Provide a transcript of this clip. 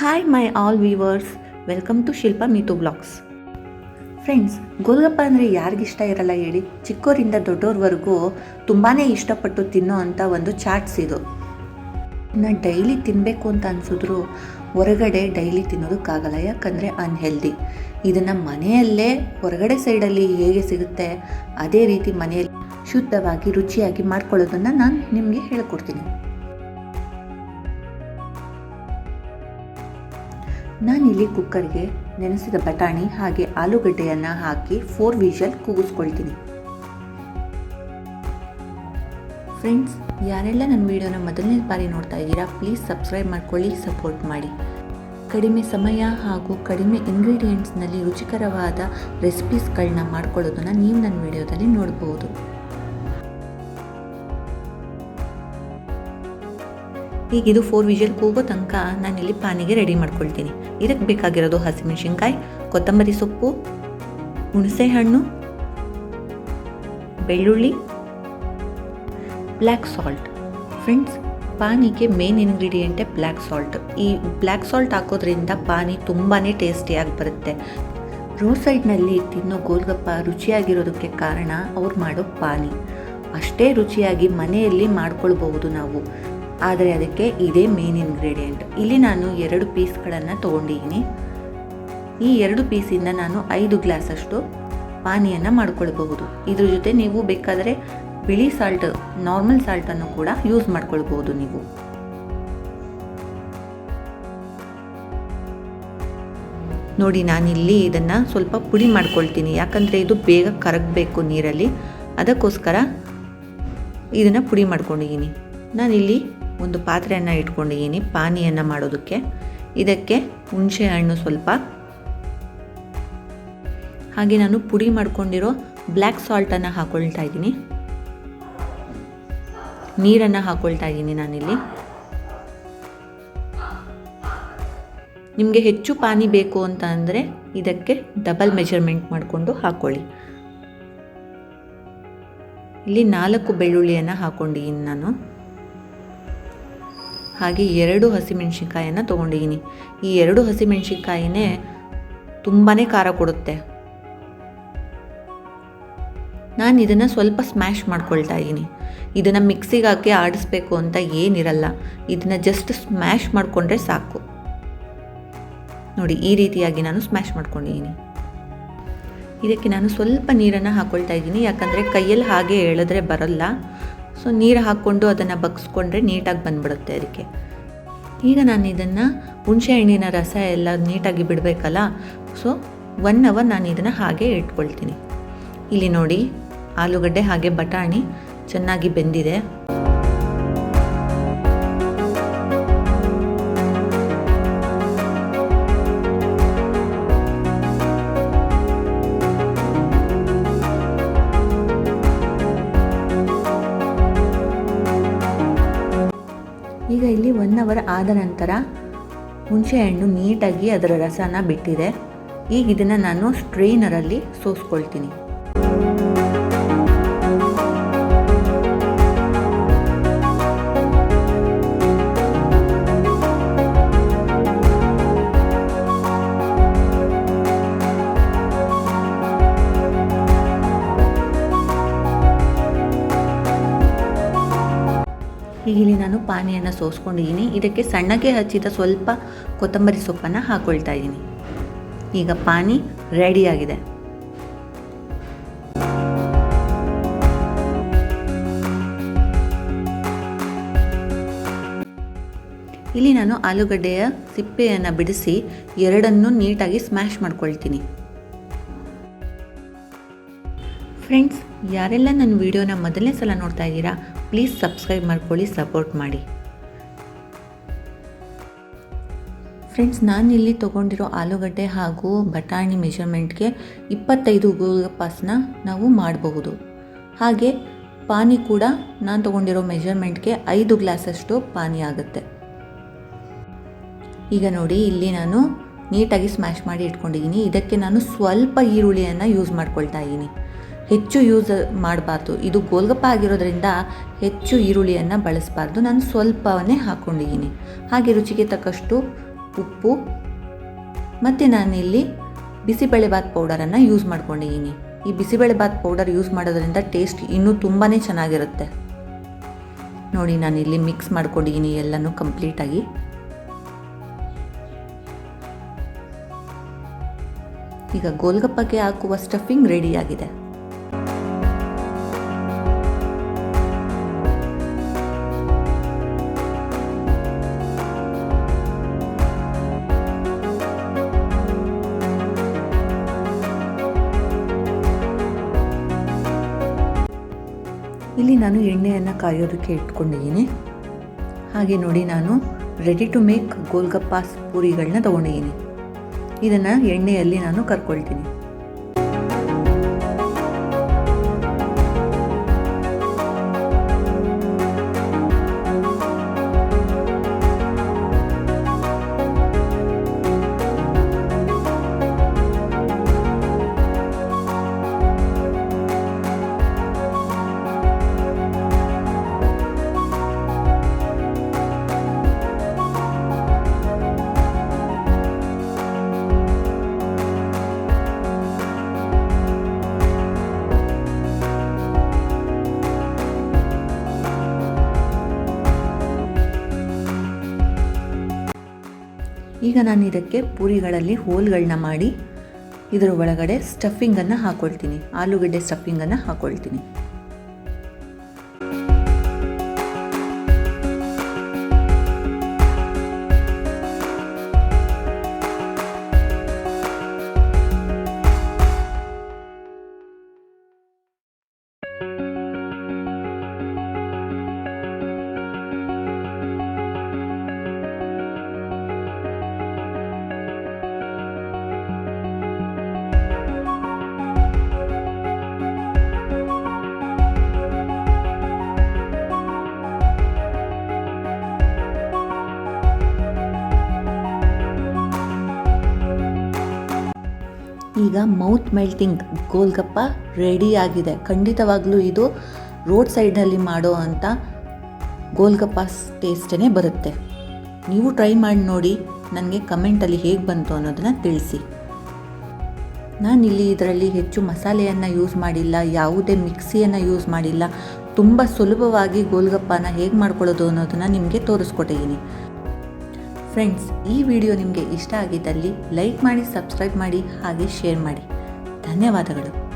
Hi my all viewers welcome to Shilpa Meethu blogs friends golgappa ಅಂದರೆ ಯಾರಿಗಿಷ್ಟ ಇರಲ್ಲ ಹೇಳಿ? ಚಿಕ್ಕೋರಿಂದ ದೊಡ್ಡೋರ್ವರೆಗೂ ತುಂಬಾ ಇಷ್ಟಪಟ್ಟು ತಿನ್ನೋ ಅಂಥ ಒಂದು ಚಾಟ್ಸ್ ಇದು. ನಾನು ಡೈಲಿ ತಿನ್ನಬೇಕು ಅಂತ ಅನಿಸಿದ್ರು ಹೊರಗಡೆ ಡೈಲಿ ತಿನ್ನೋದಕ್ಕಾಗಲ್ಲ, ಯಾಕಂದರೆ ಅನ್ಹೆಲ್ದಿ ಇದನ್ನು ಮನೆಯಲ್ಲೇ, ಹೊರಗಡೆ ಸೈಡಲ್ಲಿ ಹೇಗೆ ಸಿಗುತ್ತೆ, ಅದೇ ರೀತಿ ಮನೆಯಲ್ಲಿ ಶುದ್ಧವಾಗಿ, ರುಚಿಯಾಗಿ ಮಾಡ್ಕೊಳ್ಳೋದನ್ನು ನಾನು ನಿಮಗೆ ಹೇಳ್ಕೊಡ್ತೀನಿ. ನಾನಿಲ್ಲಿ ಕುಕ್ಕರ್ಗೆ ನೆನೆಸಿದ ಬಟಾಣಿ ಹಾಗೆ ಆಲೂಗಡ್ಡೆಯನ್ನು ಹಾಕಿ ಫೋರ್ ವಿಷಲ್ ಕೂಗಿಸ್ಕೊಳ್ತೀನಿ. ಫ್ರೆಂಡ್ಸ್, ಯಾರೆಲ್ಲ ನನ್ನ ವಿಡಿಯೋನ ಮೊದಲನೇ ಬಾರಿ ನೋಡ್ತಾ ಇದ್ದೀರಾ, ಪ್ಲೀಸ್ ಸಬ್ಸ್ಕ್ರೈಬ್ ಮಾಡ್ಕೊಳ್ಳಿ, ಸಪೋರ್ಟ್ ಮಾಡಿ. ಕಡಿಮೆ ಸಮಯ ಹಾಗೂ ಕಡಿಮೆ ಇಂಗ್ರೀಡಿಯೆಂಟ್ಸ್ನಲ್ಲಿ ರುಚಿಕರವಾದ ರೆಸಿಪೀಸ್ಗಳನ್ನ ಮಾಡ್ಕೊಳ್ಳೋದನ್ನು ನೀವು ನನ್ನ ವಿಡಿಯೋದಲ್ಲಿ ನೋಡ್ಬೋದು. ಈಗ ಇದು ಫೋರ್ ವಿಷಲ್ ಕೂಗೋ ತನಕ ನಾನಿಲ್ಲಿ ಪಾನಿಗೆ ರೆಡಿ ಮಾಡ್ಕೊಳ್ತೀನಿ. ಇದಕ್ಕೆ ಬೇಕಾಗಿರೋದು ಹಸಿಮೆಣಸಿನ್ಕಾಯಿ, ಕೊತ್ತಂಬರಿ ಸೊಪ್ಪು ಹುಣಸೆ ಹಣ್ಣು ಬೆಳ್ಳುಳ್ಳಿ ಬ್ಲ್ಯಾಕ್ ಸಾಲ್ಟ್ ಫ್ರೆಂಡ್ಸ್ ಪಾನಿಗೆ ಮೇನ್ ಇಂಗ್ರೀಡಿಯೆಂಟೇ ಬ್ಲ್ಯಾಕ್ ಸಾಲ್ಟ್ ಈ ಬ್ಲ್ಯಾಕ್ ಸಾಲ್ಟ್ ಹಾಕೋದ್ರಿಂದ ಪಾನಿ ತುಂಬಾ ಟೇಸ್ಟಿಯಾಗಿ ಬರುತ್ತೆ. ರೋಡ್ ಸೈಡ್ನಲ್ಲಿ ತಿನ್ನೋ ಗೋಲ್ಗಪ್ಪ ರುಚಿಯಾಗಿರೋದಕ್ಕೆ ಕಾರಣ ಅವ್ರು ಮಾಡೋ ಪಾನಿ. ಅಷ್ಟೇ ರುಚಿಯಾಗಿ ಮನೆಯಲ್ಲಿ ಮಾಡ್ಕೊಳ್ಬಹುದು ನಾವು. ಆದರೆ ಅದಕ್ಕೆ ಇದೇ ಮೇನ್ ಇಂಗ್ರೀಡಿಯೆಂಟ್ ಇಲ್ಲಿ ನಾನು ಎರಡು ಪೀಸ್ಗಳನ್ನು ತೊಗೊಂಡಿದ್ದೀನಿ. ಈ ಎರಡು ಪೀಸಿಂದ ನಾನು ಐದು ಗ್ಲಾಸಷ್ಟು ಪಾನಿಯನ್ನು ಮಾಡ್ಕೊಳ್ಬಹುದು. ಇದ್ರ ಜೊತೆ ನೀವು ಬೇಕಾದರೆ ಬಿಳಿ ಸಾಲ್ಟ್ ನಾರ್ಮಲ್ ಸಾಲ್ಟನ್ನು ಕೂಡ ಯೂಸ್ ಮಾಡ್ಕೊಳ್ಬಹುದು ನೀವು. ನೋಡಿ ನಾನಿಲ್ಲಿ ಇದನ್ನು ಸ್ವಲ್ಪ ಪುಡಿ ಮಾಡ್ಕೊಳ್ತೀನಿ. ಯಾಕಂದರೆ ಇದು ಬೇಗ ಕರಗಬೇಕು ನೀರಲ್ಲಿ. ಅದಕ್ಕೋಸ್ಕರ ಇದನ್ನು ಪುಡಿ ಮಾಡ್ಕೊಂಡಿದ್ದೀನಿ. ನಾನಿಲ್ಲಿ ಒಂದು ಪಾತ್ರೆಯನ್ನು ಇಟ್ಕೊಂಡಿದ್ದೀನಿ, ಪಾನಿಯನ್ನು ಮಾಡೋದಕ್ಕೆ. ಇದಕ್ಕೆ ಹುಣಸೆ ಹಣ್ಣು ಸ್ವಲ್ಪ. ಹಾಗೆ ನಾನು ಪುಡಿ ಮಾಡ್ಕೊಂಡಿರೋ ಬ್ಲ್ಯಾಕ್ ಸಾಲ್ಟನ್ನು ಹಾಕ್ಕೊಳ್ತಾ ಇದ್ದೀನಿ. ನೀರನ್ನು ಹಾಕ್ಕೊಳ್ತಾ ಇದ್ದೀನಿ ನಾನಿಲ್ಲಿ. ನಿಮಗೆ ಹೆಚ್ಚು ಪಾನಿ ಬೇಕು ಅಂತ ಅಂದರೆ ಇದಕ್ಕೆ ಡಬಲ್ ಮೆಜರ್ಮೆಂಟ್ ಮಾಡಿಕೊಂಡು ಹಾಕ್ಕೊಳ್ಳಿ ಇಲ್ಲಿ ನಾಲ್ಕು ಬೆಳ್ಳುಳ್ಳಿಯನ್ನು ಹಾಕ್ಕೊಂಡಿದ್ದೀನಿ ನಾನು. ಹಾಗೆ ಎರಡು ಹಸಿಮೆಣಸಿನ್ಕಾಯನ್ನು ತೊಗೊಂಡಿದ್ದೀನಿ ಈ ಎರಡು ಹಸಿಮೆಣಸಿನ್ಕಾಯಿನೇ ತುಂಬಾ ಖಾರ ಕೊಡುತ್ತೆ. ನಾನು ಇದನ್ನು ಸ್ವಲ್ಪ ಸ್ಮ್ಯಾಶ್ ಮಾಡ್ಕೊಳ್ತಾ ಇದ್ದೀನಿ ಇದನ್ನು ಮಿಕ್ಸಿಗೆ ಹಾಕಿ ಆಡಿಸ್ಬೇಕು ಅಂತ ಏನಿರಲ್ಲ. ಇದನ್ನು ಜಸ್ಟ್ ಸ್ಮ್ಯಾಶ್ ಮಾಡಿಕೊಂಡ್ರೆ ಸಾಕು. ನೋಡಿ, ಈ ರೀತಿಯಾಗಿ ನಾನು ಸ್ಮ್ಯಾಶ್ ಮಾಡ್ಕೊಂಡಿದ್ದೀನಿ ಇದಕ್ಕೆ ನಾನು ಸ್ವಲ್ಪ ನೀರನ್ನು ಹಾಕ್ಕೊಳ್ತಾ ಇದ್ದೀನಿ ಯಾಕಂದರೆ ಕೈಯಲ್ಲಿ ಹಾಗೆ ಎಳೆದ್ರೆ ಬರಲ್ಲ. ಸೊ ನೀರು ಹಾಕ್ಕೊಂಡು ಅದನ್ನು ಬಗ್ಸ್ಕೊಂಡ್ರೆ ನೀಟಾಗಿ ಬಂದ್ಬಿಡುತ್ತೆ ಅದಕ್ಕೆ. ಈಗ ನಾನು ಇದನ್ನು ಹುಣಸೆ ಹಣ್ಣಿನ ರಸ ಎಲ್ಲ ನೀಟಾಗಿ ಬಿಡಬೇಕಲ್ಲ? ಸೊ ಒನ್ ಅವರ್ ನಾನು ಇದನ್ನು ಹಾಗೆ ಇಟ್ಕೊಳ್ತೀನಿ. ಇಲ್ಲಿ ನೋಡಿ, ಆಲೂಗಡ್ಡೆ ಹಾಗೆ ಬಟಾಣಿ ಚೆನ್ನಾಗಿ ಬೆಂದಿದೆ. ಅವರ್ ಆದ ನಂತರ ಹುಣಸೆಹಣ್ಣು ನೀಟಾಗಿ ಅದರ ರಸನ ಬಿಟ್ಟಿದೆ. ಈಗ ಇದನ್ನು ನಾನು ಸ್ಟ್ರೈನರಲ್ಲಿ ಸೋಸ್ಕೊಳ್ತೀನಿ. ಇಲ್ಲಿ ಪಾನಿಯನ್ನು ಸೋಸ್ಕೊಂಡಿದ್ದೀನಿ ಇದಕ್ಕೆ ಸಣ್ಣಗೆ ಹಚ್ಚಿದ ಸ್ವಲ್ಪ ಕೊತ್ತಂಬರಿ ಸೊಪ್ಪನ್ನು ಹಾಕ್ಕೊಳ್ತಾ ಇದ್ದೀನಿ ಈಗ ಪಾನಿ ರೆಡಿಯಾಗಿದೆ ಇಲ್ಲಿ ನಾನು ಆಲೂಗಡ್ಡೆಯ ಸಿಪ್ಪೆಯನ್ನು ಬಿಡಿಸಿ ಎರಡನ್ನು ನೀಟಾಗಿ ಸ್ಮ್ಯಾಶ್ ಮಾಡ್ಕೊಳ್ತೀನಿ. ಫ್ರೆಂಡ್ಸ್ ಯಾರೆಲ್ಲ ನನ್ನ ವಿಡಿಯೋನ ಮೊದಲನೇ ಸಲ ನೋಡ್ತಾ ಇದ್ದೀರಾ ಪ್ಲೀಸ್ ಸಬ್ಸ್ಕ್ರೈಬ್ ಮಾಡ್ಕೊಳ್ಳಿ, ಸಪೋರ್ಟ್ ಮಾಡಿ. ಫ್ರೆಂಡ್ಸ್, ನಾನಿಲ್ಲಿ ತೊಗೊಂಡಿರೋ ಆಲೂಗಡ್ಡೆ ಹಾಗೂ ಬಟಾಣಿ ಮೆಷರ್ಮೆಂಟ್ಗೆ ಇಪ್ಪತ್ತೈದು ಗೋಲ್ಗಪ್ಪಾಸನ್ನ ನಾವು ಮಾಡಬಹುದು. ಹಾಗೆ ಪಾನಿ ಕೂಡ ನಾನು ತೊಗೊಂಡಿರೋ ಮೆಷರ್ಮೆಂಟ್ಗೆ ಐದು ಗ್ಲಾಸಷ್ಟು ಪಾನಿ ಆಗುತ್ತೆ. ಈಗ ನೋಡಿ, ಇಲ್ಲಿ ನಾನು ನೀಟಾಗಿ ಸ್ಮ್ಯಾಶ್ ಮಾಡಿ ಇಟ್ಕೊಂಡಿದ್ದೀನಿ. ಇದಕ್ಕೆ ನಾನು ಸ್ವಲ್ಪ ಈರುಳ್ಳಿಯನ್ನು ಯೂಸ್ ಮಾಡ್ಕೊಳ್ತಾ ಇದ್ದೀನಿ. ಹೆಚ್ಚು ಯೂಸ್ ಮಾಡಬಾರ್ದು. ಇದು ಗೋಲ್ಗಪ್ಪ ಆಗಿರೋದ್ರಿಂದ ಹೆಚ್ಚು ಈರುಳ್ಳಿಯನ್ನು ಬಳಸಬಾರ್ದು. ನಾನು ಸ್ವಲ್ಪವನ್ನೇ ಹಾಕ್ಕೊಂಡಿದ್ದೀನಿ ಹಾಗೆ ರುಚಿಗೆ ತಕ್ಕಷ್ಟು ಉಪ್ಪು, ಮತ್ತು ನಾನಿಲ್ಲಿ ಬಿಸಿಬೇಳೆಬಾತ್ ಪೌಡರನ್ನು ಯೂಸ್ ಮಾಡ್ಕೊಂಡಿದ್ದೀನಿ. ಈ ಬಿಸಿಬೇಳೆಬಾತ್ ಪೌಡರ್ ಯೂಸ್ ಮಾಡೋದ್ರಿಂದ ಟೇಸ್ಟ್ ಇನ್ನೂ ತುಂಬಾ ಚೆನ್ನಾಗಿರುತ್ತೆ. ನೋಡಿ, ನಾನಿಲ್ಲಿ ಮಿಕ್ಸ್ ಮಾಡ್ಕೊಂಡಿದ್ದೀನಿ ಎಲ್ಲನೂ ಕಂಪ್ಲೀಟಾಗಿ. ಈಗ ಗೋಲ್ಗಪ್ಪಕ್ಕೆ ಹಾಕುವ ಸ್ಟಫಿಂಗ್ ರೆಡಿಯಾಗಿದೆ. ಇಲ್ಲಿ ನಾನು ಎಣ್ಣೆಯನ್ನು ಕಾಯೋದಕ್ಕೆ ಇಟ್ಕೊಂಡಿದ್ದೀನಿ. ಹಾಗೆ ನೋಡಿ ನಾನು ರೆಡಿ ಟು ಮೇಕ್ ಗೋಲ್ಗಪ್ಪಾಸ್ ಪೂರಿಗಳನ್ನ ತೊಗೊಂಡಿದ್ದೀನಿ. ಇದನ್ನು ಎಣ್ಣೆಯಲ್ಲಿ ನಾನು ಕರ್ಕೊಳ್ತೀನಿ. ಈಗ ನಾನು ಇದಕ್ಕೆ ಪೂರಿಗಳಲ್ಲಿ ಹೋಲ್ಗಳನ್ನ ಮಾಡಿ ಇದರ ಒಳಗಡೆ ಸ್ಟಫಿಂಗನ್ನು ಹಾಕ್ಕೊಳ್ತೀನಿ ಆಲೂಗಡ್ಡೆ ಸ್ಟಫಿಂಗನ್ನು ಹಾಕೊಳ್ತೀನಿ. ಈಗ ಮೌತ್ ಮೆಲ್ಟಿಂಗ್ ಗೋಲ್ಗಪ್ಪ ರೆಡಿ ಆಗಿದೆ. ಖಂಡಿತವಾಗ್ಲೂ ಇದು ರೋಡ್ ಸೈಡಲ್ಲಿ ಮಾಡೋ ಅಂಥ ಗೋಲ್ಗಪ್ಪ ಟೇಸ್ಟೇ ಬರುತ್ತೆ. ನೀವು ಟ್ರೈ ಮಾಡಿ ನೋಡಿ, ನನಗೆ ಕಮೆಂಟಲ್ಲಿ ಹೇಗೆ ಬಂತು ಅನ್ನೋದನ್ನು ತಿಳಿಸಿ. ನಾನಿಲ್ಲಿ ಇದರಲ್ಲಿ ಹೆಚ್ಚು ಮಸಾಲೆಯನ್ನು ಯೂಸ್ ಮಾಡಿಲ್ಲ, ಯಾವುದೇ ಮಿಕ್ಸಿಯನ್ನು ಯೂಸ್ ಮಾಡಿಲ್ಲ. ತುಂಬ ಸುಲಭವಾಗಿ ಗೋಲ್ಗಪ್ಪನ ಹೇಗೆ ಮಾಡ್ಕೊಳ್ಳೋದು ಅನ್ನೋದನ್ನು ನಿಮಗೆ ತೋರಿಸ್ಕೊಟ್ಟಿದ್ದೀನಿ ಫ್ರೆಂಡ್ಸ್ ಈ ವಿಡಿಯೋ ನಿಮಗೆ ಇಷ್ಟ ಆಗಿದ್ದಲ್ಲಿ ಲೈಕ್ ಮಾಡಿ ಸಬ್ಸ್ಕ್ರೈಬ್ ಮಾಡಿ ಹಾಗೆ ಶೇರ್ ಮಾಡಿ. ಧನ್ಯವಾದಗಳು.